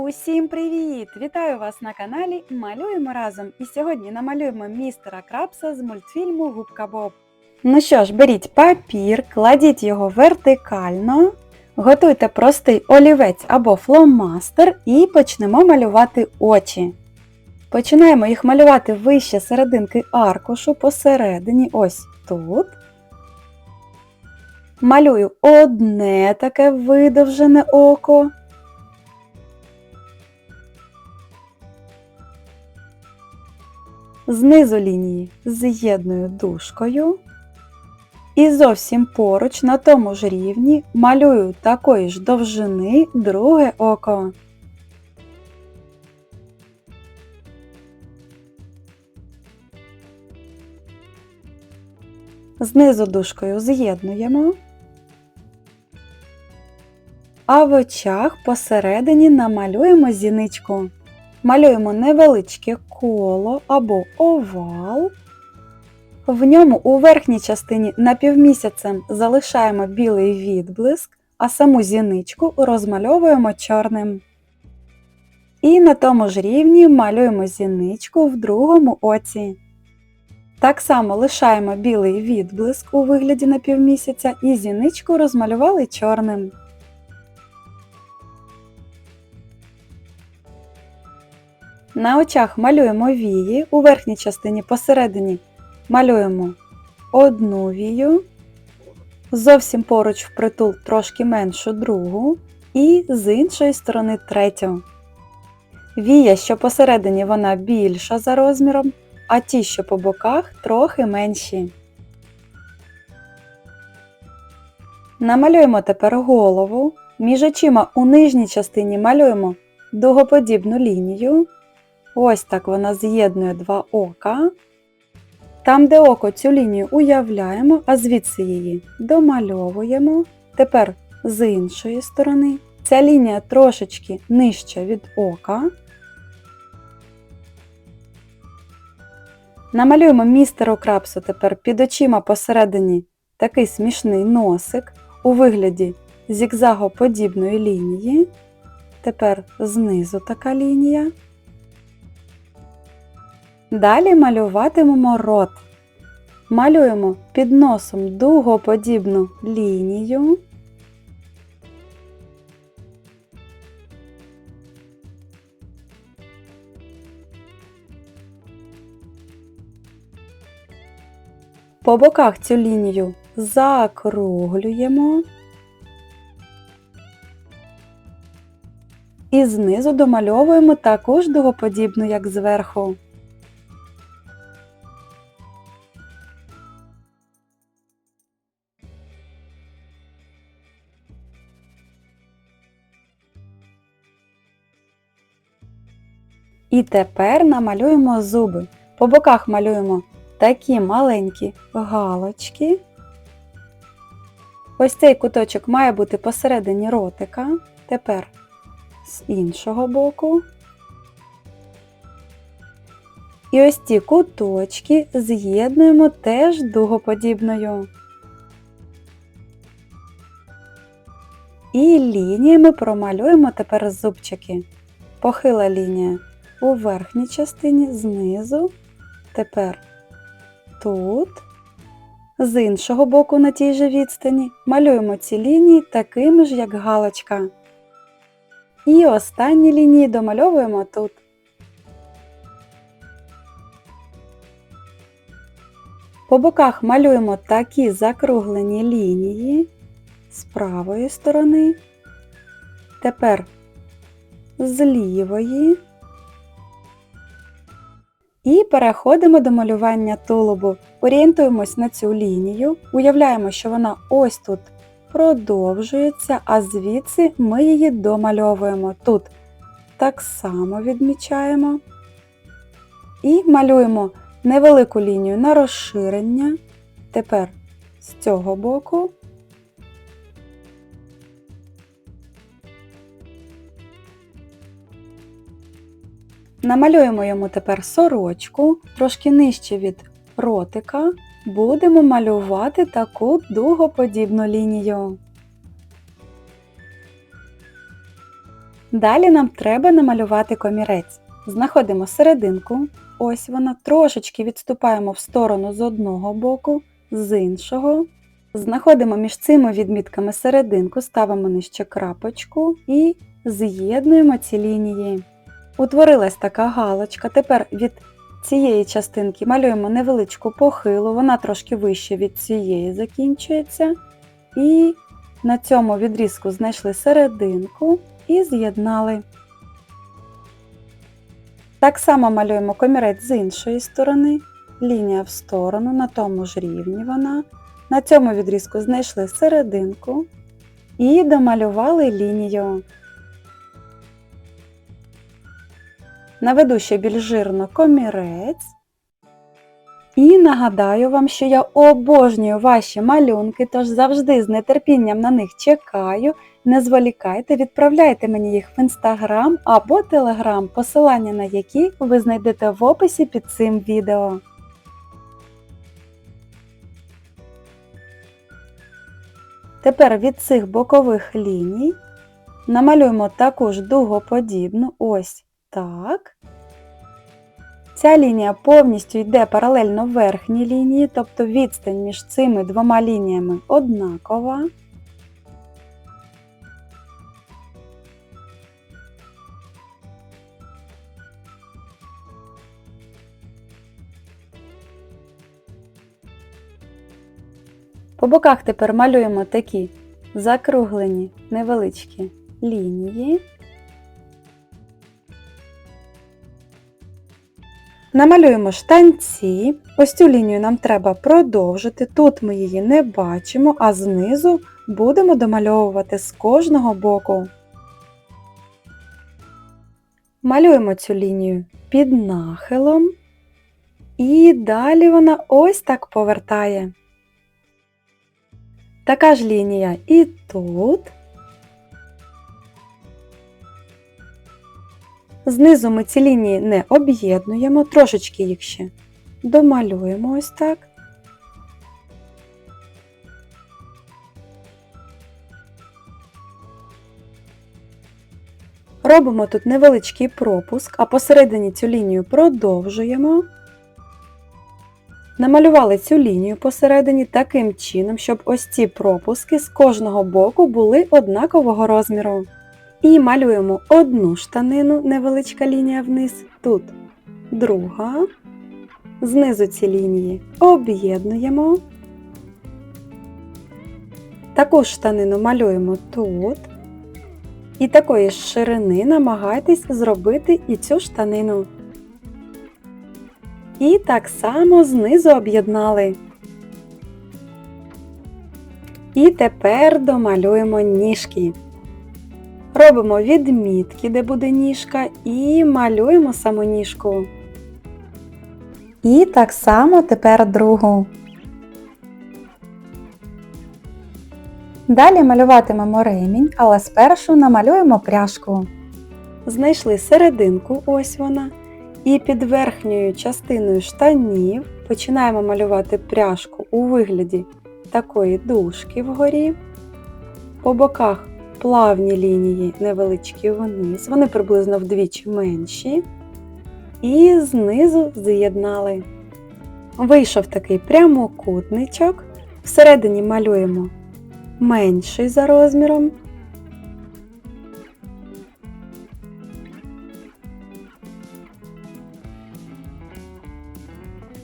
Усім привіт! Вітаю вас на каналі Малюємо разом. І сьогодні намалюємо містера Крабса з мультфільму Губка Боб. Ну що ж, беріть папір, кладіть його вертикально, готуйте простий олівець або фломастер і почнемо малювати очі. Починаємо їх малювати вище серединки аркушу посередині, ось тут. Малюю одне таке видовжене око. Знизу лінії з'єдную дужкою. І зовсім поруч на тому ж рівні малюю такої ж довжини друге око. Знизу дужкою з'єднуємо, а в очах посередині намалюємо зіничку. Малюємо невеличке коло або овал. В ньому у верхній частині напівмісяцем залишаємо білий відблиск, а саму зіничку розмальовуємо чорним. І на тому ж рівні малюємо зіничку в другому оці. Так само лишаємо білий відблиск у вигляді напівмісяця і зіничку розмалювали чорним. На очах малюємо вії, у верхній частині посередині малюємо одну вію, зовсім поруч впритул трошки меншу другу і з іншої сторони третю. Вія, що посередині вона більша за розміром, а ті, що по боках, трохи менші. Намалюємо тепер голову. Між очима у нижній частині малюємо дугоподібну лінію. Ось так вона з'єднує два ока. Там, де око цю лінію уявляємо, а звідси її домальовуємо. Тепер з іншої сторони. Ця лінія трошечки нижча від ока. Намалюємо містеру крапсу тепер під очима посередині такий смішний носик у вигляді зігзагоподібної лінії. Тепер знизу така лінія. Далі малюватимемо рот. Малюємо під носом дугоподібну лінію. По боках цю лінію закруглюємо. І знизу домальовуємо також дугоподібну, як зверху. І тепер намалюємо зуби. По боках малюємо такі маленькі галочки. Ось цей куточок має бути посередині ротика. Тепер з іншого боку. І ось ці куточки з'єднуємо теж дугоподібною. І лініями промалюємо тепер зубчики. Похила лінія у верхній частині знизу. Тепер тут. З іншого боку на тій же відстані малюємо ці лінії такими ж, як галочка. І останні лінії домальовуємо тут. По боках малюємо такі закруглені лінії з правої сторони. Тепер з лівої. І переходимо до малювання тулубу. Орієнтуємось на цю лінію, уявляємо, що вона ось тут продовжується, а звідси ми її домальовуємо. Тут так само відмічаємо. І малюємо невелику лінію на розширення. Тепер з цього боку. Намалюємо йому тепер сорочку, трошки нижче від ротика, будемо малювати таку дугоподібну лінію. Далі нам треба намалювати комірець. Знаходимо серединку, ось вона, трошечки відступаємо в сторону з одного боку, з іншого. Знаходимо між цими відмітками серединку, ставимо нижче крапочку і з'єднуємо ці лінії. Утворилась така галочка. Тепер від цієї частинки малюємо невеличку похилу, вона трошки вище від цієї закінчується. І на цьому відрізку знайшли серединку і з'єднали. Так само малюємо комірець з іншої сторони, лінія в сторону, на тому ж рівні вона. На цьому відрізку знайшли серединку і домалювали лінію. Наведу ще більш жирно комірець. І нагадаю вам, що я обожнюю ваші малюнки, тож завжди з нетерпінням на них чекаю. Не зволікайте, відправляйте мені їх в інстаграм або телеграм, посилання на які ви знайдете в описі під цим відео. Тепер від цих бокових ліній намалюємо також дугоподібну, ось так. Ця лінія повністю йде паралельно верхній лінії, тобто відстань між цими двома лініями однакова. По боках тепер малюємо такі закруглені невеличкі лінії. Намалюємо штанці. Ось цю лінію нам треба продовжити. Тут ми її не бачимо, а знизу будемо домальовувати з кожного боку. Малюємо цю лінію під нахилом. І далі вона ось так повертає. Така ж лінія і тут. Знизу ми ці лінії не об'єднуємо, трошечки їх ще домалюємо ось так. Робимо тут невеличкий пропуск, а посередині цю лінію продовжуємо. Намалювали цю лінію посередині таким чином, щоб ось ці пропуски з кожного боку були однакового розміру. І малюємо одну штанину, невеличка лінія вниз, тут друга. Знизу ці лінії об'єднуємо. Таку штанину малюємо тут. І такої ж ширини намагайтесь зробити і цю штанину. І так само знизу об'єднали. І тепер домалюємо ніжки. Робимо відмітки, де буде ніжка, і малюємо саму ніжку. І так само тепер другу. Далі малюватимемо ремінь, але спершу намалюємо пряжку. Знайшли серединку, ось вона. І під верхньою частиною штанів починаємо малювати пряжку у вигляді такої дужки вгорі. По боках плавні лінії невеличкі вниз, вони приблизно вдвічі менші. І знизу з'єднали. Вийшов такий прямокутничок. Всередині малюємо менший за розміром.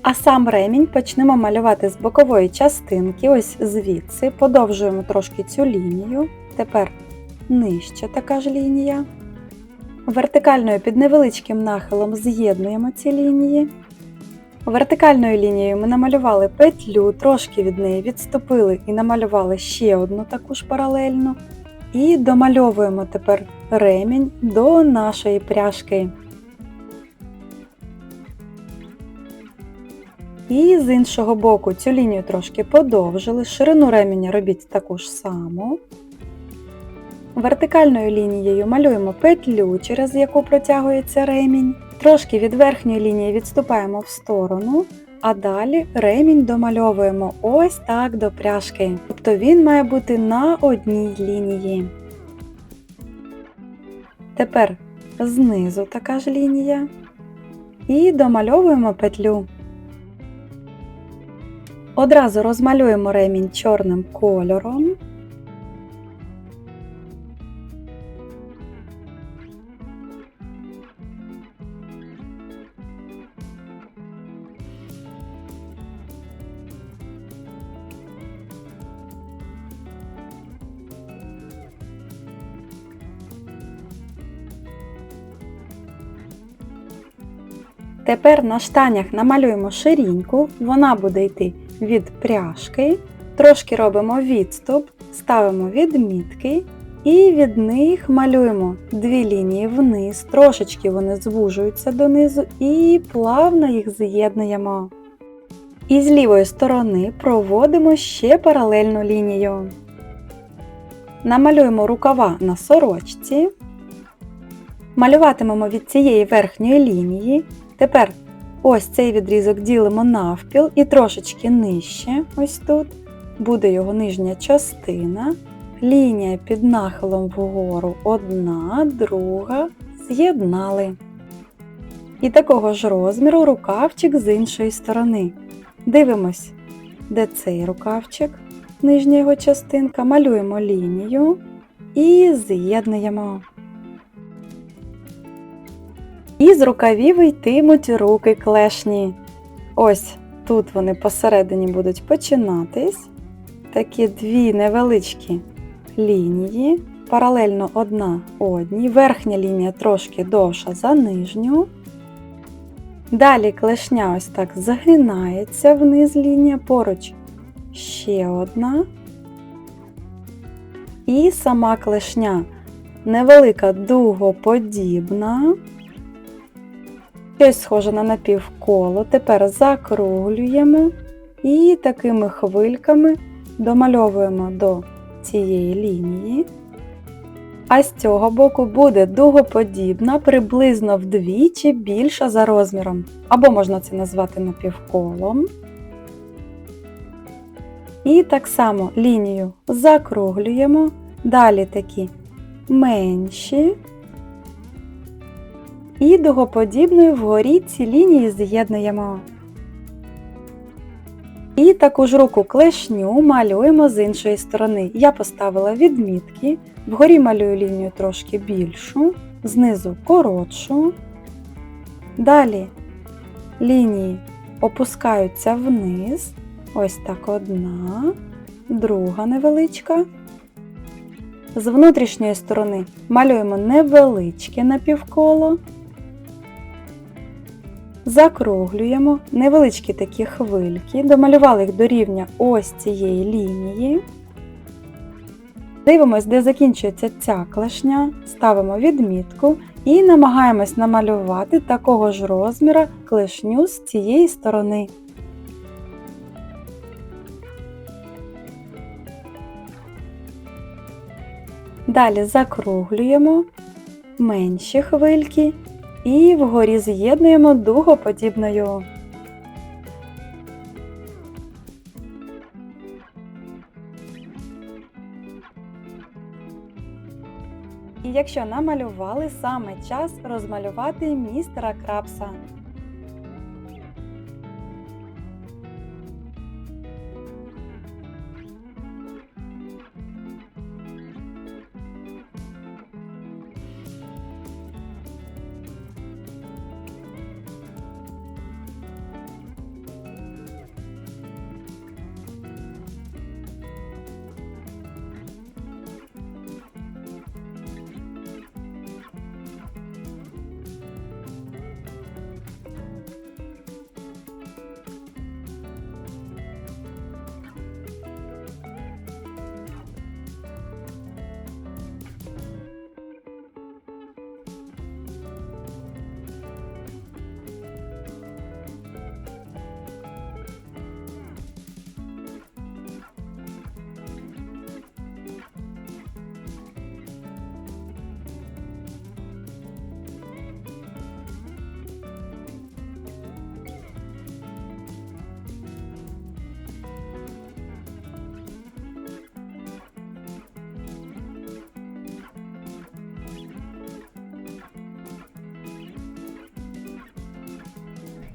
А сам ремінь почнемо малювати з бокової частинки, ось звідси, подовжуємо трошки цю лінію. Тепер нижче така ж лінія. Вертикальною під невеличким нахилом з'єднуємо ці лінії. Вертикальною лінією ми намалювали петлю, трошки від неї відступили і намалювали ще одну таку ж паралельну. І домальовуємо тепер ремінь до нашої пряжки. І з іншого боку цю лінію трошки подовжили, ширину ременя робіть таку ж саму. Вертикальною лінією малюємо петлю, через яку протягується ремінь. Трошки від верхньої лінії відступаємо в сторону, а далі ремінь домальовуємо ось так до пряжки. Тобто він має бути на одній лінії. Тепер знизу така ж лінія. І домальовуємо петлю. Одразу розмалюємо ремінь чорним кольором. Тепер на штанях намалюємо ширіньку, вона буде йти від пряжки. Трошки робимо відступ, ставимо відмітки і від них малюємо дві лінії вниз, трошечки вони звужуються донизу і плавно їх з'єднуємо. І з лівої сторони проводимо ще паралельну лінію. Намалюємо рукава на сорочці. Малюватимемо від цієї верхньої лінії. Тепер ось цей відрізок ділимо навпіл і трошечки нижче, ось тут, буде його нижня частина. Лінія під нахилом вгору одна, друга, з'єднали. І такого ж розміру рукавчик з іншої сторони. Дивимось, де цей рукавчик, нижня його частинка, малюємо лінію і з'єднуємо. І з рукавів йтимуть руки клешні. Ось тут вони посередині будуть починатись. Такі дві невеличкі лінії, паралельно одна одній. Верхня лінія трошки довша за нижню. Далі клешня ось так загинається вниз лінія, поруч ще одна. І сама клешня невелика дугоподібна. Щось схоже на напівколо. Тепер закруглюємо і такими хвильками домальовуємо до цієї лінії. А з цього боку буде дугоподібна, приблизно вдвічі більша за розміром. Або можна це назвати напівколом. І так само лінію закруглюємо, далі такі менші. І дугоподібною вгорі ці лінії з'єднуємо. І таку ж руку клешню малюємо з іншої сторони. Я поставила відмітки, вгорі малюю лінію трошки більшу, знизу коротшу. Далі лінії опускаються вниз. Ось так одна, друга невеличка. З внутрішньої сторони малюємо невеличке напівколо. Закруглюємо невеличкі такі хвильки, домалювали їх до рівня ось цієї лінії. Дивимось, де закінчується ця клешня, ставимо відмітку і намагаємось намалювати такого ж розміра клешню з цієї сторони. Далі закруглюємо менші хвильки і вгорі з'єднуємо дугоподібною. І якщо намалювали, саме час розмалювати містера Крабса.